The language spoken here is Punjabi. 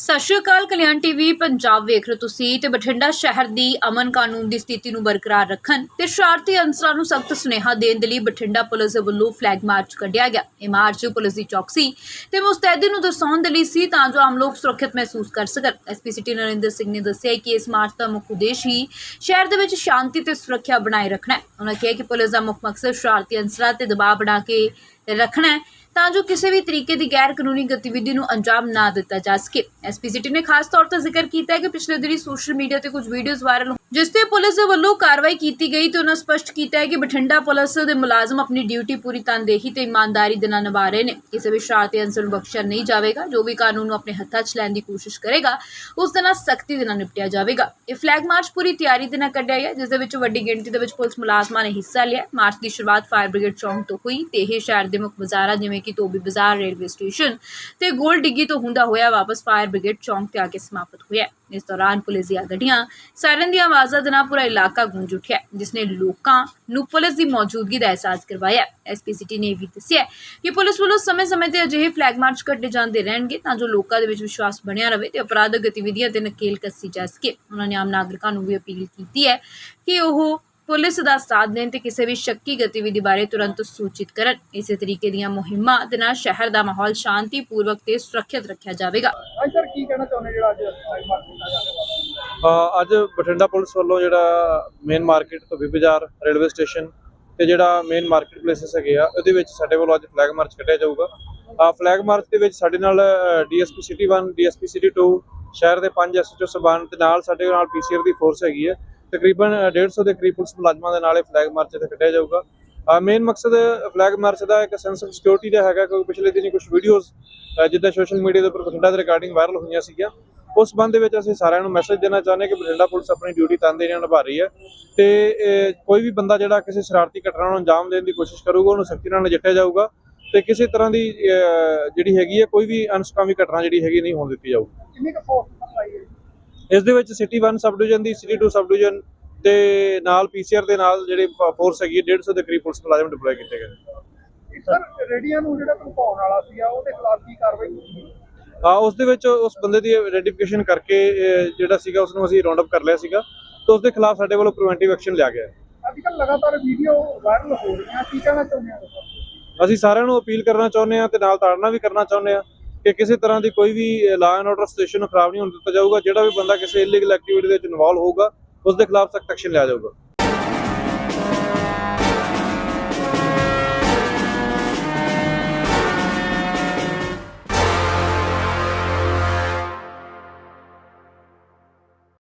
ਸਤਿ ਸ਼੍ਰੀ ਅਕਾਲ, ਕਲਿਆਣ ਟੀਵੀ, ਪੰਜਾਬ ਵੇਖ ਰਹੇ ਤੁਸੀਂ ਤੇ ਬਠਿੰਡਾ ਸ਼ਹਿਰ ਦੀ ਅਮਨ ਕਾਨੂੰਨ ਦੀ ਸਥਿਤੀ ਨੂੰ ਬਰਕਰਾਰ ਰੱਖਣ ਤੇ ਸ਼ਰਾਰਤੀ ਅਨਸਰਾਂ ਨੂੰ ਸਖਤ ਸੁਨੇਹਾ ਦੇਣ ਦੇ ਲਈ ਬਠਿੰਡਾ ਪੁਲਿਸ ਵੱਲੋਂ ਫਲੈਗ ਮਾਰਚ ਕੱਢਿਆ ਗਿਆ। ਇਹ ਮਾਰਚ ਪੁਲਿਸ ਦੀ ਚੌਕਸੀ ਤੇ ਮੁਸਤੈਦੀ ਨੂੰ ਦਰਸਾਉਣ ਦੇ ਲਈ ਸੀ ਤਾਂ ਜੋ ਆਮ ਲੋਕ ਸੁਰੱਖਿਅਤ ਮਹਿਸੂਸ ਕਰ ਸਕਣ। ਐਸਪੀ ਸਿਟੀ ਨਰਿੰਦਰ ਸਿੰਘ ਨੇ ਦੱਸਿਆ ਕਿ ਇਸ ਮਾਰਚ ਦਾ ਮੁੱਖ ਉਦੇਸ਼ ਹੀ ਸ਼ਹਿਰ ਦੇ ਵਿੱਚ ਸ਼ਾਂਤੀ ਤੇ ਸੁਰੱਖਿਆ ਬਣਾਏ ਰੱਖਣਾ ਹੈ। ਉਹਨਾਂ ਕਿਹਾ ਕਿ ਪੁਲਿਸ ਦਾ ਮੁੱਖ ਮਕਸਦ ਸ਼ਰਾਰਤੀ ਅਨਸਰਾਂ ਤੇ ਦਬਾਅ ਬਣਾ ਕੇ ਰੱਖਣਾ ਹੈ। ਤਾਂ ਜੋ ਕਿਸੇ ਵੀ ਤਰੀਕੇ ਦੀ ਗੈਰ ਕਾਨੂੰਨੀ ਗਤੀਵਿਧੀ ਨੂੰ ਅੰਜਾਮ ਨਾ ਦਿੱਤਾ ਜਾ ਸਕੇ। ਐਸਪੀਸੀਟੀ ਨੇ ਖਾਸ ਤੌਰ ਤੇ ਜ਼ਿਕਰ ਕੀਤਾ ਹੈ ਕਿ ਪਿਛਲੇ ਦਿਨੀ ਸੋਸ਼ਲ ਮੀਡੀਆ ਤੇ ਕੁਝ ਵੀਡੀਓਜ਼ ਵਾਇਰਲ ਜਿਸ ਤੇ ਪੁਲਿਸ ਦੇ ਵੱਲੋਂ ਕਾਰਵਾਈ ਕੀਤੀ ਗਈ ਤੇ ਉਹਨਾਂ ਸਪਸ਼ਟ ਕੀਤਾ ਹੈ ਕਿ ਬਠਿੰਡਾ ਪੁਲਿਸ ਦੇ ਮੁਲਾਜ਼ਮ ਆਪਣੀ ਡਿਊਟੀ ਪੂਰੀ ਤਨਦੇਹੀ ਤੇ ਇਮਾਨਦਾਰੀ ਦੇ ਨਾਲ ਨਿਭਾ ਰਹੇ ਨੇ। ਕਿਸੇ ਵੀ ਸ਼ਰਾਰਤੀ ਅੰਸਰ ਨੂੰ ਬਖਸ਼ਿਆ ਨਹੀਂ ਜਾਵੇਗਾ, ਜੋ ਵੀ ਕਾਨੂੰਨ ਨੂੰ ਆਪਣੇ ਹੱਥਾਂ 'ਚ ਲੈਣ ਦੀ ਕੋਸ਼ਿਸ਼ ਕਰੇਗਾ, ਉਸ ਦੇ ਨਾਲ ਸਖਤੀ ਦੇ ਨਾਲ ਨਿਪਟਿਆ ਜਾਵੇਗਾ। ਇਹ ਫਲੈਗ ਮਾਰਚ ਪੂਰੀ ਤਿਆਰੀ ਦੇ ਨਾਲ ਕੱਢਿਆ ਗਿਆ, ਜਿਸ ਦੇ ਵਿੱਚ ਵੱਡੀ ਗਿਣਤੀ ਦੇ ਵਿੱਚ ਪੁਲਿਸ ਮੁਲਾਜ਼ਮਾਂ ਨੇ ਹਿੱਸਾ ਲਿਆ। ਮਾਰਚ ਦੀ ਸ਼ੁਰੂਆਤ ਫਾਇਰ ਬ੍ਰਿਗੇਡ ਚੌਂਕ ਤੋਂ ਹੋਈ। ਤੇ ਇਹ ਸ਼ਹਿਰ ਦੇ ਮੁੱਖ ਬਾਜ਼ਾਰਾਂ ਜਿਵੇਂ ਕਿ ਧੋਬੀ ਬਾਜ਼ਾਰ, ਰੇਲਵੇ ਸਟੇਸ਼ਨ ਤੇ ਗੋਲ ਡਿੱਗੀ ਤੋਂ ਹੁੰਦਾ ਹੋਇਆ ਵਾਪਸ ਫਾਇਰ ਬ੍ਰਿਗੇਡ ਚੌਂਕ ਤੇ ਆ ਕੇ ਸਮਾਪਤ ਹੋਇਆ। ਇਸ ਦੌਰਾਨ ਪੁਲਿਸ ਦੀਆਂ ਗੱਡੀਆਂ ਸਾਇਰਨ ਦੀਆਂ ਆਵਾਜ਼ਾਂ ਦੇ ਪੂਰਾ ਇਲਾਕਾ ਗੂੰਜ ਉੱਠਿਆ ਜਿਸ ਨੇ ਲੋਕਾਂ ਨੂੰ ਪੁਲਿਸ ਦੀ ਮੌਜੂਦਗੀ ਦਾ ਅਹਿਸਾਸ ਕਰਵਾਇਆ ਐਸਪੀਸੀਟੀ ਨੇ ਵੀ ਦੱਸਿਆ ਕਿ ਪੁਲਿਸ ਵੱਲੋਂ ਸਮੇਂ-ਸਮੇਂ ਤੇ ਅਜਿਹੇ ਫਲੈਗ ਮਾਰਚ ਕੱਢੇ ਜਾਂਦੇ ਰਹਿਣਗੇ ਤਾਂ ਜੋ ਲੋਕਾਂ ਦੇ ਵਿੱਚ ਵਿਸ਼ਵਾਸ ਬਣਿਆ ਰਹੇ ਤੇ ਅਪਰਾਧਕ ਗਤੀਵਿਧੀਆਂ ਤੇ ਨਕੇਲ ਕੱਸੀ ਜਾ ਸਕੇ। ਉਹਨਾਂ ਨੇ ਆਮ ਨਾਗਰਿਕਾਂ ਨੂੰ ਵੀ ਅਪੀਲ ਕੀਤੀ ਹੈ ਕਿ ਉਹ ਪੁਲਿਸ ਦਾ ਸਾਥ ਦੇਣ ਤੇ ਕਿਸੇ ਵੀ ਸ਼ੱਕੀ ਗਤੀਵਿਧੀ ਬਾਰੇ ਤੁਰੰਤ ਸੂਚਿਤ ਕਰਨ। ਇਸੇ ਤਰੀਕੇ ਦੀਆਂ ਮੁਹਿੰਮਾਂ ਦੇ ਨਾਲ ਸ਼ਹਿਰ ਦਾ ਮਾਹੌਲ ਸ਼ਾਂਤੀਪੂਰਵਕ ਤੇ ਸੁਰੱਖਿਅਤ ਰੱਖਿਆ ਜਾਵੇਗਾ। ਸਰ ਕੀ ਕਹਿਣਾ ਚਾਹੁੰਦੇ ਜਿਹੜਾ ਅੱਜ ਅੱਜ ਬਠਿੰਡਾ ਪੁਲਿਸ ਵੱਲੋਂ ਜਿਹੜਾ ਮੇਨ ਮਾਰਕੀਟ ਤੋਂ ਵੀ ਬਾਜ਼ਾਰ ਰੇਲਵੇ ਸਟੇਸ਼ਨ ਤੇ ਜਿਹੜਾ ਮੇਨ ਮਾਰਕੀਟ ਪਲੇਸਸ ਹੈਗੇ ਆ, ਉਹਦੇ ਵਿੱਚ ਸਾਡੇ ਵੱਲੋਂ ਅੱਜ ਫਲੈਗ ਮਾਰਚ ਕੱਢਿਆ ਜਾਊਗਾ। ਆ ਫਲੈਗ ਮਾਰਚ ਦੇ ਵਿੱਚ ਸਾਡੇ ਨਾਲ ਡੀਐਸਪੀ ਸਿਟੀ 1 ਡੀਐਸਪੀ ਸਿਟੀ 2 ਸ਼ਹਿਰ ਦੇ ਪੰਜ ਐਸਐਚਓ ਸਬਾਨ ਤੇ ਨਾਲ ਸਾਡੇ ਨਾਲ ਪੀਸੀਆਰ ਦੀ ਫੋਰਸ ਹੈਗੀ ਹੈ ਤਕਰੀਬਨ 150 ਦੇ ਕਰੀਬ ਪੁਲਿਸ ਮੁਲਾਜ਼ਮਾਂ ਦੇ ਨਾਲ ਇਹ ਫਲੈਗ ਮਾਰਚ ਇੱਥੇ ਕੱਢਿਆ ਜਾਊਗਾ। ਮੇਨ ਮਕਸਦ ਫਲੈਗ ਮਾਰਚ ਦਾ ਇੱਕ ਸੈਂਸ ਆਫ ਸਿਕਿਉਰਿਟੀ ਦਾ ਹੈਗਾ, ਕਿਉਂਕਿ ਪਿਛਲੇ ਦਿਨੀ ਕੁਝ ਵੀਡੀਓਜ਼ ਜਿੱਦਾਂ ਸੋਸ਼ਲ ਮੀਡੀਆ ਦੇ ਉੱਪਰ ਬਠਿੰਡਾ ਦੇ ਰਿਕਾਰਡਿੰਗ ਵਾਇਰਲ ਹੋਈਆਂ ਸੀਗੀਆਂ। ਉਸ ਸੰਬੰਧ ਦੇ ਵਿੱਚ ਅਸੀਂ ਸਾਰਿਆਂ ਨੂੰ ਮੈਸੇਜ ਦੇਣਾ ਚਾਹੁੰਦੇ ਕਿ ਬਠਿੰਡਾ ਪੁਲਿਸ ਆਪਣੀ ਡਿਊਟੀ ਤਨਦੇਹੀ ਨਾਲ ਨਿਭਾ ਰਹੀ ਹੈ। ਤੇ ਕੋਈ ਵੀ ਬੰਦਾ ਜਿਹੜਾ ਕਿਸੇ ਸ਼ਰਾਰਤੀ ਘਟਨਾ ਨੂੰ ਅੰਜਾਮ ਦੇਣ ਦੀ ਕੋਸ਼ਿਸ਼ ਕਰੂਗਾ ਉਹਨੂੰ ਸਖਤੀ ਨਾਲ ਨਜਿੱਠਿਆ ਜਾਊਗਾ ਤੇ ਕਿਸੇ ਤਰ੍ਹਾਂ ਦੀ ਜਿਹੜੀ ਹੈਗੀ ਹੈ ਕੋਈ ਵੀ ਅਨਸਕਾਮੀ ਘਟਨਾ ਜਿਹੜੀ ਹੈਗੀ ਨਹੀਂ ਹੋਣ ਦਿੱਤੀ ਜਾਊਗੀ। ਕਿੰਨੀ ਕੁ ਫੋਰਸ ਸਪਲਾਈ ਹੈ? ਇਸ ਦੇ ਵਿੱਚ ਸਿਟੀ 1 ਸਬ ਡਿਵੀਜ਼ਨ ਦੀ ਸਿਟੀ 2 ਸਬ ਡਿਵੀਜ਼ਨ ਤੇ ਨਾਲ ਪੀਸੀਆਰ ਦੇ ਨਾਲ ਜਿਹੜੇ ਫੋਰਸ ਹੈਗੀ ਹੈ 150 ਦੇ ਕਰੀਬ ਪੁਲਿਸ ਮੁਲਾਜ਼ਮ ਡਿਪਲੋਏ ਕੀਤੇ ਗਏ ਸਰ ਰੇਡੀਆਂ ਨੂੰ ਜਿਹੜਾ ਧਮਕਾਉਣ ਵਾਲਾ ਸੀਗਾ ਉਹਦੇ ਖਿਲਾਫ ਕੀ ਕਾਰਵਾਈ ਕੀਤੀ ਉਸ ਦੇ ਵਿੱਚ ਉਸ ਬੰਦੇ ਦੀ ਆਈਡੈਂਟੀਫਿਕੇਸ਼ਨ ਕਰਕੇ ਜਿਹੜਾ ਸੀਗਾ ਉਸ ਨੂੰ ਅਸੀਂ ਰਾਉਂਡ ਅਪ ਕਰ ਲਿਆ ਸੀਗਾ ਤੇ ਉਸ ਦੇ ਖਿਲਾਫ ਸਾਡੇ ਵੱਲੋਂ ਪ੍ਰੀਵੈਂਟਿਵ ਐਕਸ਼ਨ ਲਿਆ ਗਿਆ ਹੈ। ਅੱਜ ਕੱਲ੍ਹ ਲਗਾਤਾਰ ਵੀਡੀਓ ਵਾਇਰਲ ਹੋ ਰਹੀਆਂ ਕੀ ਕਹਿਣਾ ਚਾਹੁੰਦੇ ਹੋ ਅਸੀਂ ਸਾਰਿਆਂ ਨੂੰ ਅਪੀਲ ਕਰਨਾ ਚਾਹੁੰਦੇ ਹਾਂ ਤੇ ਨਾਲ ਤਾੜਨਾ ਵੀ ਕਰਨਾ ਚਾਹੁੰਦੇ ਹਾਂ ਕਿ ਕਿਸੇ ਤਰ੍ਹਾਂ ਦੀ ਕੋਈ ਵੀ ਐਂਡ ਆਰਡਰ ਸਟੇਸ਼ਨ ਨੂੰ ਖਰਾਬ ਨਹੀਂ ਹੋਣ ਦਿੱਤਾ ਜਾਊਗਾ ਜਿਹੜਾ ਵੀ ਬੰਦਾ ਕਿਸੇ ਇਲੀਗਲ ਐਕਟੀਵਿਟੀ ਦੇ ਵਿੱਚ ਇਨਵੋਲਵ ਹੋਊਗਾ ਉਸ ਦੇ ਖਿਲਾਫ ਸਖਤ ਐਕਸ਼ਨ ਲਿਆ ਜਾਊਗਾ